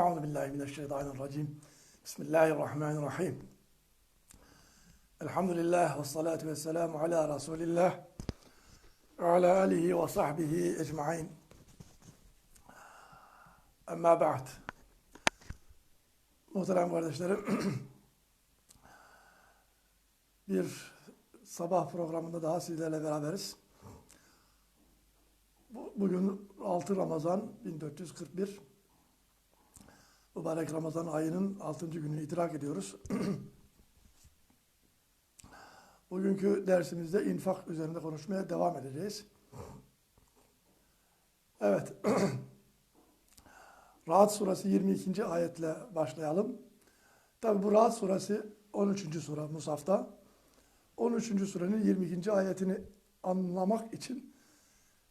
Euzu billahi mineşşeytanirracim. Bismillahirrahmanirrahim. Elhamdülillah ve salatu ve selamu ala Resulillah ve ala alihi ve sahbihi ecmain. Amma ba'd. Muhterem kardeşlerim, bir sabah programında daha sizlerle beraberiz. Bu- Bugün 6 Ramazan 1441. Mübarek Ramazan ayının 6. gününü idrak ediyoruz. Bugünkü dersimizde infak üzerinde konuşmaya devam edeceğiz. Evet. Rahat suresi 22. ayetle başlayalım. Tabi bu Rahat suresi 13. sure Musaf'ta. 13. surenin 22. ayetini anlamak için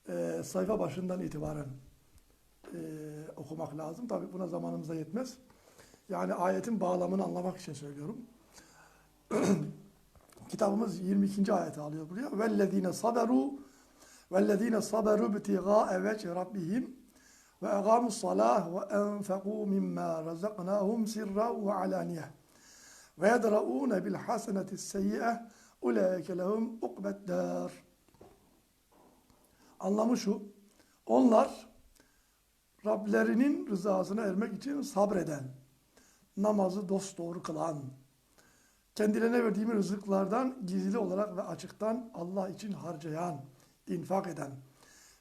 e, sayfa başından itibaren e, okumak lazım. Tabi buna zamanımız da yetmez. Yani ayetin bağlamını anlamak için söylüyorum. Kitabımız 22. ayeti alıyor buraya. وَالَّذ۪ينَ صَبَرُوا وَالَّذ۪ينَ صَبَرُوا بِتِغَاءَ وَجْهِ رَبِّهِمْ وَاَقَامُوا الصَّلَاةِ وَاَنْفَقُوا مِمَّا رَزَقْنَاهُمْ سِرًّا وَعَلَانِيَةً وَيَدْرَؤُونَ بِالْحَسَنَةِ السَّيِّئَةِ اُولَٰئِكَ لَهُمْ اُقْبَ الدَّارِ Anlamı şu, onlar Rablerinin rızasına ermek için sabreden, namazı dosdoğru kılan, kendilerine verdiğim rızıklardan gizli olarak ve açıktan Allah için harcayan, infak eden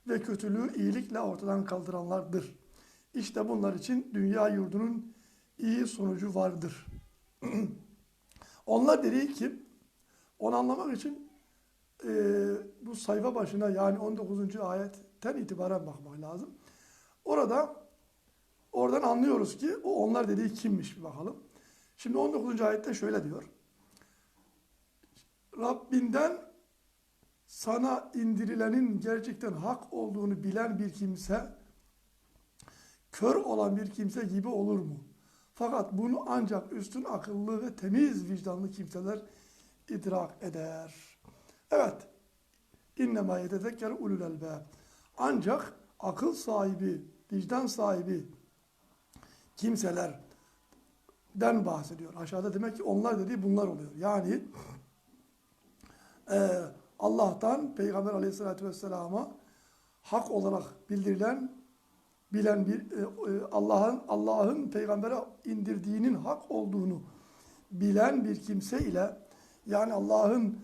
ve kötülüğü iyilikle ortadan kaldıranlardır. İşte bunlar için dünya yurdunun iyi sonucu vardır. Onlar dediği ki, onu anlamak için e, bu sayfa başına yani 19. ayetten itibaren bakmak lazım. Orada oradan anlıyoruz ki o onlar dediği kimmiş bir bakalım. Şimdi 19. ayette şöyle diyor. Rabbinden sana indirilenin gerçekten hak olduğunu bilen bir kimse kör olan bir kimse gibi olur mu? Fakat bunu ancak üstün akıllı ve temiz vicdanlı kimseler idrak eder. Evet. İnnemâ yetezekker ulul elbâb. Ancak akıl sahibi, vicdan sahibi kimselerden bahsediyor. Aşağıda demek ki onlar dediği bunlar oluyor. Yani e, Allah'tan Peygamber aleyhissalatü vesselama hak olarak bildirilen bilen bir e, e, Allah'ın Allah'ın peygambere indirdiğinin hak olduğunu bilen bir kimse ile yani Allah'ın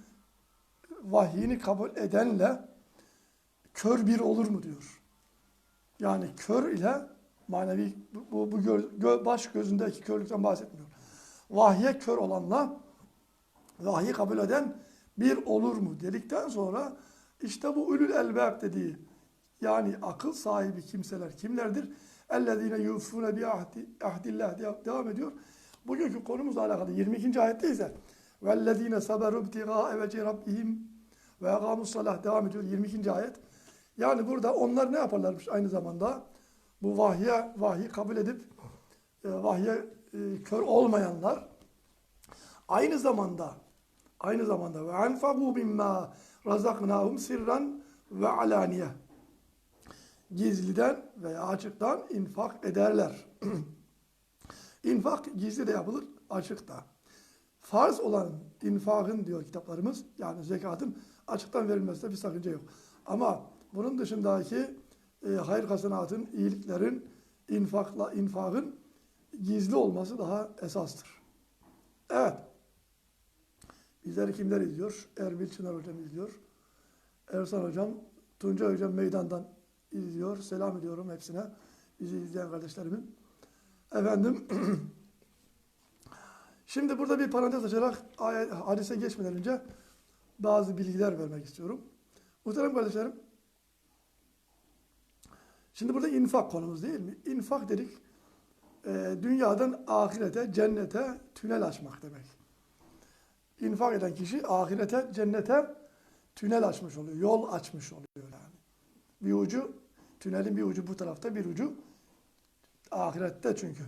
vahyini kabul edenle kör bir olur mu diyor. Yani kör ile manevi bu, bu gö, gö, baş gözündeki körlükten bahsetmiyor. Vahye kör olanla vahyi kabul eden bir olur mu dedikten sonra işte bu ülül elbab dediği yani akıl sahibi kimseler kimlerdir? Ellezine yufune bi ahdillah diye devam ediyor. Bugünkü konumuzla alakalı 22. ayette ise vellezine saberu ibtigae veci rabbihim ve agamus salah devam ediyor 22. ayet. Yani burada onlar ne yaparlarmış aynı zamanda? Bu vahye, vahyi kabul edip e, vahye e, kör olmayanlar aynı zamanda aynı zamanda ve enfagu mimma razaknahum sirran ve alaniye gizliden veya açıktan infak ederler. infak gizli de yapılır, açık da. Farz olan infakın diyor kitaplarımız, yani zekatın açıktan verilmesinde bir sakınca yok. Ama bunun dışındaki e, hayır hasenatın, iyiliklerin, infakla infakın gizli olması daha esastır. Evet. Bizleri kimler izliyor? Erbil Çınar Hocam izliyor. Ersan Hocam, Tunca Hocam meydandan izliyor. Selam ediyorum hepsine. Bizi izleyen kardeşlerimin. Efendim, şimdi burada bir parantez açarak hadise geçmeden önce bazı bilgiler vermek istiyorum. Muhterem kardeşlerim, şimdi burada infak konumuz değil mi? İnfak dedik, e, dünyadan ahirete, cennete tünel açmak demek. İnfak eden kişi ahirete, cennete tünel açmış oluyor, yol açmış oluyor yani. Bir ucu, tünelin bir ucu bu tarafta, bir ucu ahirette çünkü.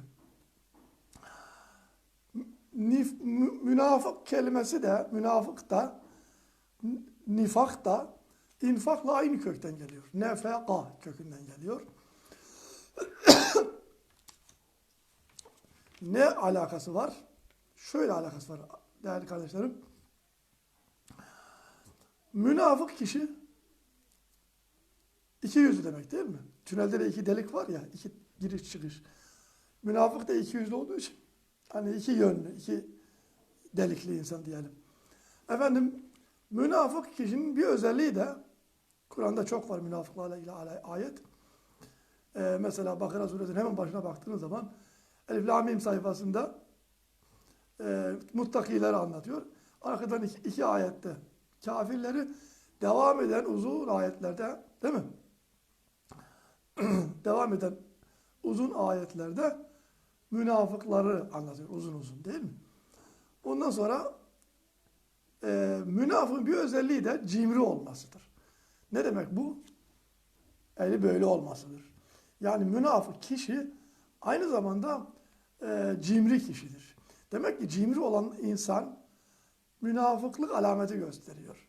Nif, mü- münafık kelimesi de, münafık da, nifak da infakla aynı kökten geliyor. Nefeka kökünden geliyor. Ne alakası var? Şöyle alakası var değerli kardeşlerim. Münafık kişi iki yüzlü demek değil mi? Tünelde de iki delik var ya, iki giriş çıkış. Münafık da iki yüzlü olduğu için hani iki yönlü, iki delikli insan diyelim. Efendim münafık kişinin bir özelliği de Kur'an'da çok var münafıklarla ilgili ayet. Ee, mesela Bakara suresinin hemen başına baktığınız zaman Elif Lam Mim sayfasında e, muttakileri anlatıyor. Arkadan iki, iki ayette kafirleri devam eden uzun ayetlerde değil mi? devam eden uzun ayetlerde münafıkları anlatıyor uzun uzun değil mi? Ondan sonra e, münafığın bir özelliği de cimri olmasıdır. Ne demek bu? Eli böyle olmasıdır. Yani münafık kişi aynı zamanda e, cimri kişidir. Demek ki cimri olan insan münafıklık alameti gösteriyor.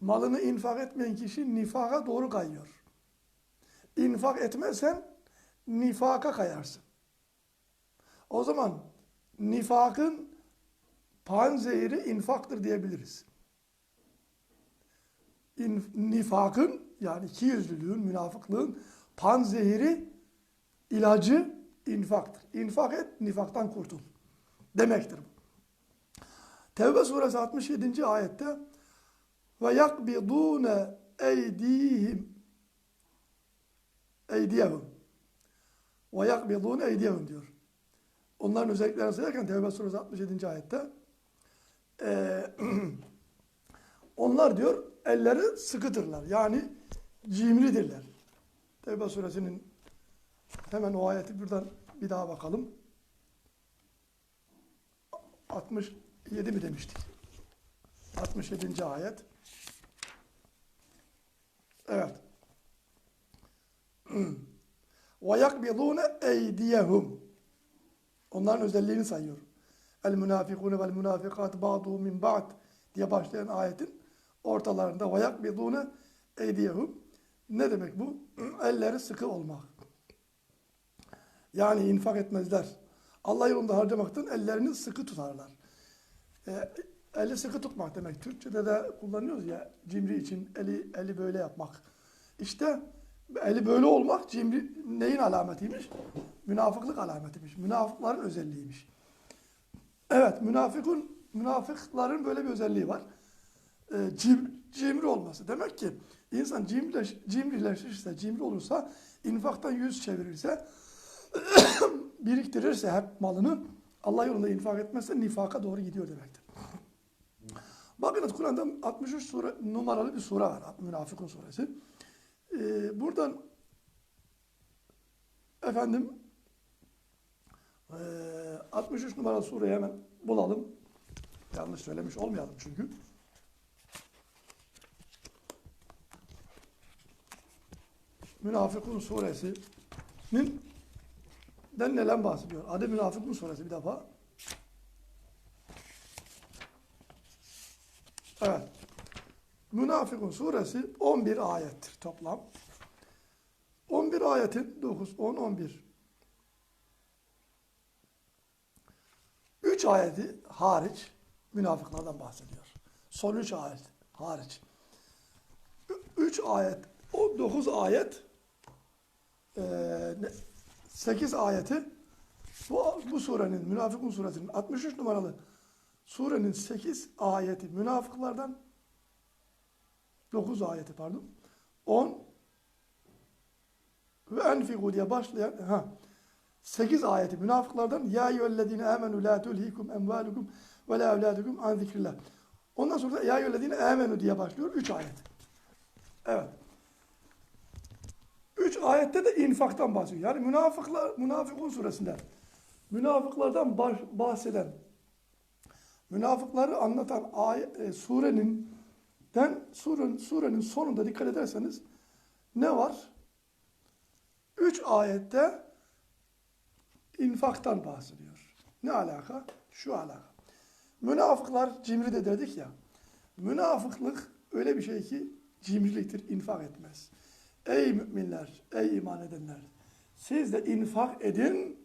Malını infak etmeyen kişi nifaka doğru kayıyor. İnfak etmezsen nifaka kayarsın. O zaman nifakın panzehiri infaktır diyebiliriz. Nifakın yani iki yüzlülüğün, münafıklığın panzehiri, ilacı infaktır. İnfak et, nifaktan kurtul. Demektir bu. Tevbe suresi 67. ayette ve yakbidune eydihim eydiyehum ve yakbidune eydiyehum diyor. Onların özelliklerini sayarken Tevbe suresi 67. ayette e, onlar diyor elleri sıkıdırlar. Yani cimridirler. Tevbe suresinin hemen o ayeti buradan bir daha bakalım. 67 mi demiştik? 67. ayet. Evet. Ve yakbidûne eydiyehum. Onların özelliğini sayıyor. El münafıkûne vel münafıkât ba'dû min ba'd diye başlayan ayetin ortalarında ve yakbidune eydiyehum ne demek bu? Elleri sıkı olmak. Yani infak etmezler. Allah yolunda harcamaktan ellerini sıkı tutarlar. E, eli sıkı tutmak demek. Türkçe'de de kullanıyoruz ya cimri için eli eli böyle yapmak. İşte eli böyle olmak cimri neyin alametiymiş? Münafıklık alametiymiş. Münafıkların özelliğiymiş. Evet, münafıkın münafıkların böyle bir özelliği var. E, cim, cimri olması. Demek ki insan cimrileş, cimrileşirse, cimri olursa, infaktan yüz çevirirse, biriktirirse hep malını, Allah yolunda infak etmezse nifaka doğru gidiyor demektir. Bakınız Kur'an'da 63 sure, numaralı bir sure var. Münafıkun suresi. Ee, buradan efendim e, 63 numaralı sureyi hemen bulalım. Yanlış söylemiş olmayalım çünkü. Münafıkun suresinin den neler bahsediyor? Adı Münafıkun suresi bir defa. Evet. Münafıkun suresi 11 ayettir toplam. 11 ayetin 9, 10, 11. 3 ayeti hariç münafıklardan bahsediyor. Son 3 ayet hariç. 3 ayet, o 9 ayet 8 ayeti bu, bu surenin, Münafıkun suresinin 63 numaralı surenin 8 ayeti münafıklardan 9 ayeti pardon 10 ve enfiku diye başlayan ha 8 ayeti münafıklardan ya eyyühellezine amenu la tulhikum emvalukum ve la evladukum an zikrillah. Ondan sonra da ya eyyühellezine amenu diye başlıyor 3 ayet. Evet. 3 ayette de infaktan bahsediyor. Yani münafıklar Münafıkun suresinde münafıklardan bahseden münafıkları anlatan ayet, e, surenin den surenin, surenin sonunda dikkat ederseniz ne var? Üç ayette infaktan bahsediyor. Ne alaka? Şu alaka. Münafıklar cimri de dedik ya. Münafıklık öyle bir şey ki cimriliktir, infak etmez. Ey müminler, ey iman edenler. Siz de infak edin.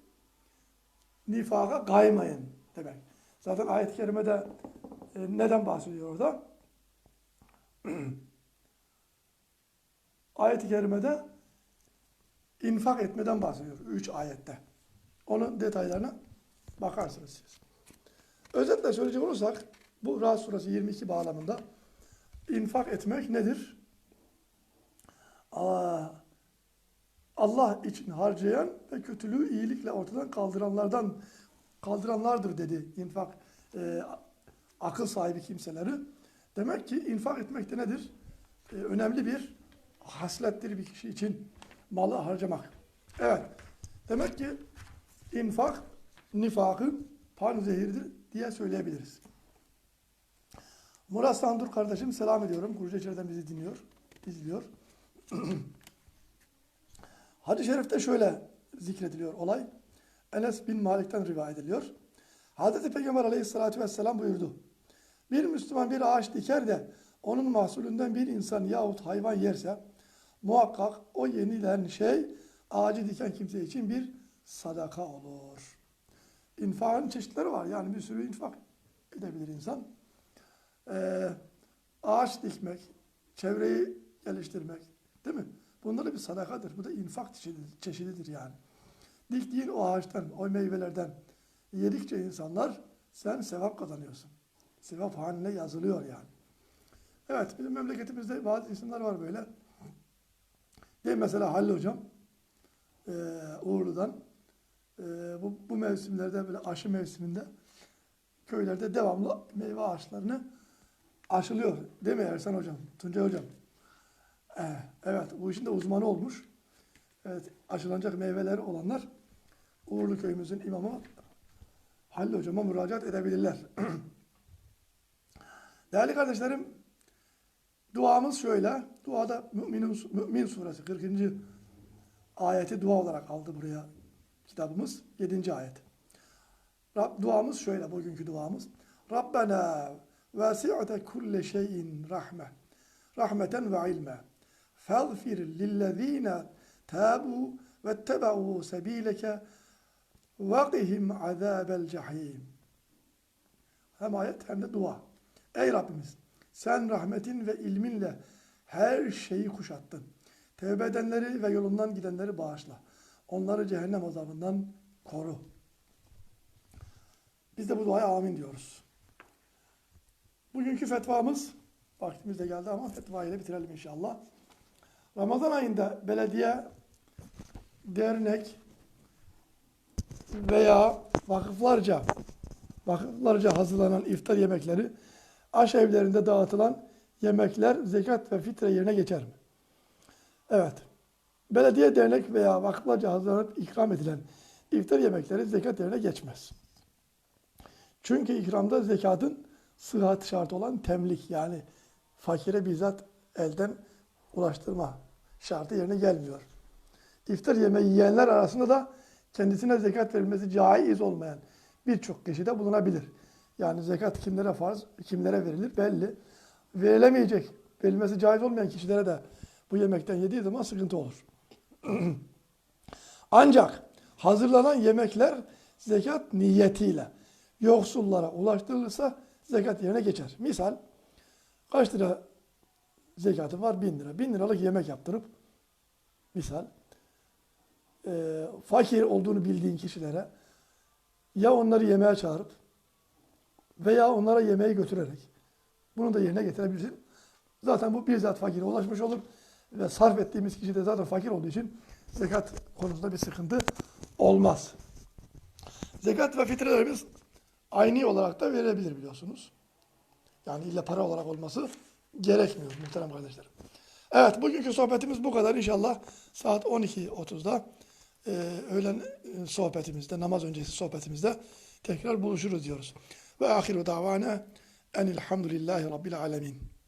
nifaka kaymayın demek. Zaten ayet-i kerimede e, neden bahsediyor orada? ayet-i kerimede infak etmeden bahsediyor. Üç ayette. Onun detaylarına bakarsınız siz. Özetle söyleyecek olursak bu Rahat suresi 22 bağlamında infak etmek nedir? Allah için harcayan ve kötülüğü iyilikle ortadan kaldıranlardan kaldıranlardır dedi infak e, akıl sahibi kimseleri. Demek ki infak etmek de nedir? E, önemli bir haslettir bir kişi için malı harcamak. Evet. Demek ki infak nifakın panzehirdir diye söyleyebiliriz. Murat Sandur kardeşim selam ediyorum. Kurucu bizi dinliyor, izliyor. Hadis-i şerifte şöyle zikrediliyor olay. Enes bin Malik'ten rivayet ediliyor. Hazreti Peygamber aleyhissalatü vesselam buyurdu. Bir Müslüman bir ağaç diker de onun mahsulünden bir insan yahut hayvan yerse muhakkak o yenilen şey ağacı diken kimse için bir sadaka olur. İnfakın çeşitleri var. Yani bir sürü infak edebilir insan. Ee, ağaç dikmek, çevreyi geliştirmek, değil mi? Bunlar da bir sadakadır. Bu da infak çeşididir, yani. Diktiğin o ağaçtan, o meyvelerden yedikçe insanlar sen sevap kazanıyorsun. Sevap haline yazılıyor yani. Evet, bizim memleketimizde bazı isimler var böyle. Değil mesela Halil Hocam, e, Uğurlu'dan. E, bu, bu mevsimlerde böyle aşı mevsiminde köylerde devamlı meyve ağaçlarını aşılıyor. Değil mi Ersan Hocam, Tuncay Hocam? E, evet, bu işin de uzmanı olmuş. Evet, aşılanacak meyveleri olanlar Uğurlu köyümüzün imamı Halil Hocam'a müracaat edebilirler. Değerli kardeşlerim, duamız şöyle. Duada Mümin, Mümin suresi 40. ayeti dua olarak aldı buraya kitabımız. 7. ayet. Rab, duamız şöyle bugünkü duamız. Rabbena vesi'te kulle şeyin rahme. Rahmeten ve ilme. Fagfir lillezine tabu ve teba'u sebileke وَقِهِمْ عَذَابَ الْجَحِيمِ Hem ayet hem de dua. Ey Rabbimiz sen rahmetin ve ilminle her şeyi kuşattın. Tevbe edenleri ve yolundan gidenleri bağışla. Onları cehennem azabından koru. Biz de bu duaya amin diyoruz. Bugünkü fetvamız, vaktimiz de geldi ama fetva ile bitirelim inşallah. Ramazan ayında belediye, dernek, veya vakıflarca vakıflarca hazırlanan iftar yemekleri aş evlerinde dağıtılan yemekler zekat ve fitre yerine geçer mi? Evet. Belediye, dernek veya vakıflarca hazırlanıp ikram edilen iftar yemekleri zekat yerine geçmez. Çünkü ikramda zekatın sıhhat şartı olan temlik yani fakire bizzat elden ulaştırma şartı yerine gelmiyor. İftar yemeği yiyenler arasında da kendisine zekat verilmesi caiz olmayan birçok kişi de bulunabilir. Yani zekat kimlere farz, kimlere verilir belli. Verilemeyecek, verilmesi caiz olmayan kişilere de bu yemekten yediği zaman sıkıntı olur. Ancak hazırlanan yemekler zekat niyetiyle yoksullara ulaştırılırsa zekat yerine geçer. Misal kaç lira zekatı var? Bin lira. Bin liralık yemek yaptırıp misal e, fakir olduğunu bildiğin kişilere ya onları yemeğe çağırıp veya onlara yemeği götürerek bunu da yerine getirebilirsin. Zaten bu bizzat fakire ulaşmış olur ve sarf ettiğimiz kişi de zaten fakir olduğu için zekat konusunda bir sıkıntı olmaz. Zekat ve fitrelerimiz aynı olarak da verilebilir biliyorsunuz. Yani illa para olarak olması gerekmiyor muhterem kardeşlerim. Evet bugünkü sohbetimiz bu kadar. İnşallah saat 12.30'da e, öğlen e, sohbetimizde, namaz öncesi sohbetimizde tekrar buluşuruz diyoruz. Ve ahiru davana enilhamdülillahi rabbil alemin.